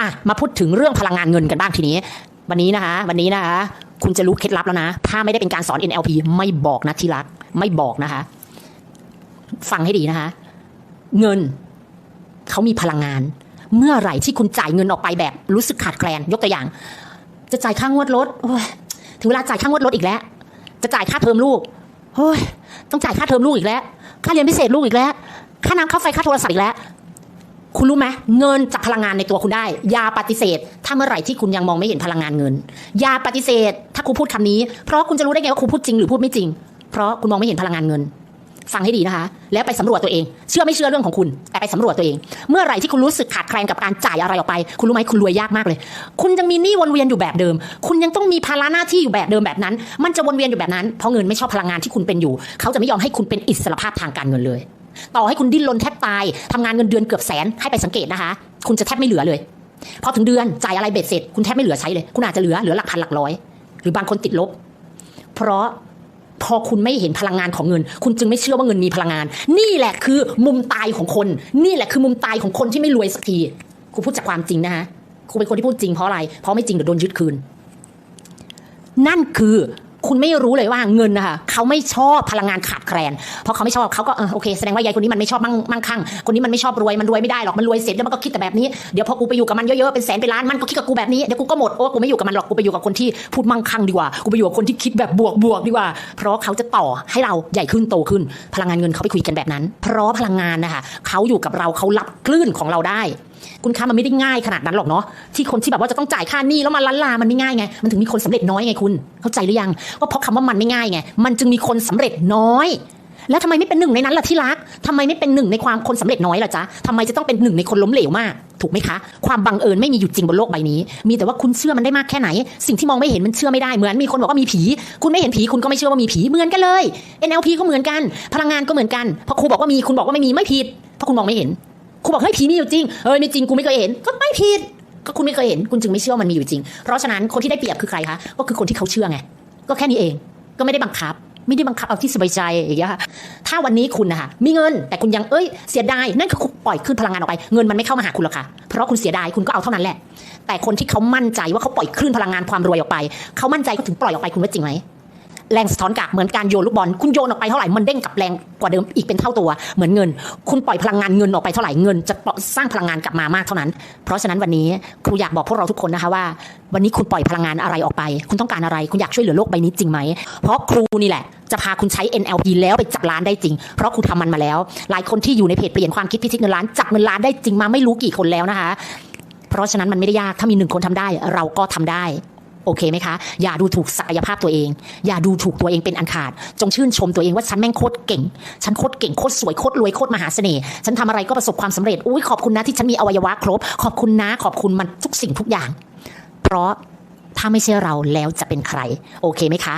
อะมาพูดถึงเรื่องพลังงานเงินกันบ้างทีนี้ วันนี้นะคะ วันนี้นะคะ คุณจะรู้เคล็ดลับแล้วนะ ถ้าไม่ได้เป็นการสอน NLP ไม่บอกนะที่รัก ไม่บอกนะคะ ฟังให้ดีนะคะ เงินเขามีพลังงาน เมื่อไหร่ที่คุณจ่ายเงินออกไปแบบรู้สึกขาดแคลน ยกตัวอย่าง จะจ่ายค่างวดรถโอ้ยถึงเวลาจ่ายค่างวดรถอีกแล้ว จะจ่ายค่าเทอมลูกโอ้ยต้องจ่ายค่าเทอมลูกอีกแล้ว ค่าเรียนพิเศษลูกอีกแล้ว ค่าน้ำค่าไฟค่าโทรศัพท์อีกแล้ว คุณรู้ไหมเงินจากพลังงานในตัวคุณได้ ยาปฏิเสธ ถ้าเมื่อไหร่ที่คุณยังมองไม่เห็นพลังงานเงิน ยาปฏิเสธ ถ้าครูพูดคำนี้ เพราะคุณจะรู้ได้ไงว่าครูพูดจริงหรือพูดไม่จริง เพราะคุณมองไม่เห็นพลังงานเงิน ฟังให้ดีนะคะ แล้วไปสำรวจตัวเอง เชื่อไม่เชื่อเรื่องของคุณ แต่ไปสำรวจตัวเอง เมื่อไหร่ที่คุณรู้สึกขาดแคลนกับการจ่ายอะไรออกไป คุณรู้ไหมคุณรวยยากมากเลย คุณยังมีหนี้วนเวียนอยู่แบบเดิม คุณยังต้องมีภาระหน้าที่อยู่แบบเดิมแบบนั้น มันจะวนเวียนอยู่แบบนั้น เพราะเงินไม่ชอบพลังงานที่คุณเป็นอยู่ เขาจะไม่ยอมให้คุณเป็นอิสรภาพทางการเงินเลย ต่อให้คุณดิ้นรนแทบตายทำงานเงินเดือนเกือบแสนให้ไปสังเกตนะคะ คุณจะแทบไม่เหลือเลยพอถึงเดือนจ่ายอะไรเบ็ดเสร็จคุณแทบไม่เหลือใช้เลย คุณอาจจะเหลือเหลือหลักพันหลักร้อย หรือบางคนติดลบ เพราะพอคุณไม่เห็นพลังงานของเงิน คุณจึงไม่เชื่อว่าเงินมีพลังงาน นี่แหละคือมุมตายของคน นี่แหละคือมุมตายของคนที่ไม่รวยสักทีครูพูดจากความจริงนะคะครูเป็นคนที่พูดจริงเพราะอะไร เพราะไม่จริงเดี๋ยวโดนยึดคืน นั่นคือ คุณไม่รู้เลยว่าเงินนะคะเขาไม่ชอบพลังงานขาดแคลนเพราะเขาไม่ชอบเขาก็เออโอเคแสดงว่ายายคนนี้มันไม่ชอบมั่งมั่งคั่งคนนี้มันไม่ชอบรวยมันรวยไม่ได้หรอกมันรวยเสร็จแล้วมันก็คิดแต่แบบนี้เดี๋ยวพอกูไปอยู่กับมันเยอะๆเป็นแสนเป็นล้านมันก็คิดกับกูแบบนี้เดี๋ยวกูก็หมดโอ้กูไม่อยู่กับมันหรอกกูไปอยู่กับคนที่พูดมั่งคั่งดีกว่ากูไปอยู่กับคนที่คิดแบบบวกบวกดีกว่า เพราะเขาจะต่อให้เราใหญ่ขึ้นโตขึ้น พลังงานเงินเขาไปคุยกันแบบนั้น เพราะพลังงานนะคะเขาอยู่กับเราเขารับคลื่นของเราได้ คุณคะมันไม่ได้ง่ายขนาดนั้นหรอกเนาะที่คนที่แบบว่าจะต้องจ่ายค่าหนี้แล้วมาล้านลามันไม่ง่ายไงมันถึงมีคนสำเร็จน้อยไงคุณ เข้าใจหรือยังว่าเพราะคำว่ามันไม่ง่ายไงมันจึงมีคนสำเร็จน้อยแล้วทำไมไม่เป็นหนึ่งในนั้นล่ะที่รักทำไมไม่เป็นหนึ่งในความคนสำเร็จน้อยล่ะจ๊ะทำไมจะต้องเป็นหนึ่งในคนล้มเหลวมาก ถูกไหมคะ ความบังเอิญไม่มีอยู่จริงบนโลกใบนี้ มีแต่ว่าคุณเชื่อมันได้มากแค่ไหน สิ่งที่มองไม่เห็นมันเชื่อไม่ได้ เหมือนมีคนบอกว่ามีผี คุณไม่เห็นผีคุณก็ไม่เชื่อว่ามีผีเหมือนกันเลย NLP ก็เหมือนกัน พลังงานก็เหมือนกัน พอครูบอกว่ามีคุณบอกว่าไม่มีไม่ผิด เพราะคุณมองไม่เห็น ครูบอกเฮ้ยผีมีอยู่จริงเฮ้ยไม่จริงกูไม่เคยเห็นก็ไม่ผิดก็คุณไม่เคยเห็นคุณจึงไม่เชื่อว่ามันมีอยู่จริง เพราะฉะนั้นคนที่ได้เปรียบคือใครคะก็คือคนที่เขาเชื่อไงก็แค่นี้เองก็ไม่ได้บังคับไม่ได้บังคับเอาที่สบายใจอย่างเงี้ยค่ะถ้าวันนี้คุณนะคะมีเงินแต่คุณยังเอ้ยเสียดายนั่นคือคุณปล่อยขึ้นพลังงานออกไป เงินมันไม่เข้ามาหาคุณหรอกค่ะ เพราะคุณเสียดายคุณก็เอาเท่านั้นแหละ แต่คนที่เขามั่นใจว่าเขาปล่อยคลื่นพลังงานความรวยออกไป เขามั่นใจเขาถึงปล่อยออกไปคุณว่าจริงไหม แรงสะท้อนกลับเหมือนการโยนลูกบอล คุณโยนออกไปเท่าไหร่มันเด้งกลับแรงกว่าเดิมอีกเป็นเท่าตัวเหมือนเงิน คุณปล่อยพลังงานเงินออกไปเท่าไหร่เงิน จะสร้างพลังงานกลับมามากเท่านั้น เพราะฉะนั้นวันนี้ครูอยากบอกพวกเราทุกคนนะคะว่า วันนี้คุณปล่อยพลังงานอะไรออกไป คุณต้องการอะไร คุณอยากช่วยเหลือโลกใบนี้จริงไหมเพราะครูนี่แหละจะพาคุณใช้ NLP แล้วไปจับล้านได้จริง เพราะครูทำมันมาแล้ว หลายคนที่อยู่ในเพจเปลี่ยนความคิดพิชิตเงินล้านจับเงินล้านได้จริงมาไม่รู้กี่คนแล้วนะคะ เพราะฉะนั้นมันไม่ได้ยากถ้ามีหนึ่งคนทำได้ เราก็ทำได้ โอเคไหมคะ อย่าดูถูกศักยภาพตัวเอง อย่าดูถูกตัวเองเป็นอันขาด จงชื่นชมตัวเองว่าฉันแม่งโคตรเก่ง ฉันโคตรเก่งโคตรสวยโคตรรวยโคตรมหาเสน่ห์ ฉันทำอะไรก็ประสบความสำเร็จ อุ้ยขอบคุณนะที่ฉันมีอวัยวะครบ ขอบคุณนะขอบคุณมันทุกสิ่งทุกอย่าง เพราะถ้าไม่ใช่เราแล้วจะเป็นใคร โอเคไหมคะ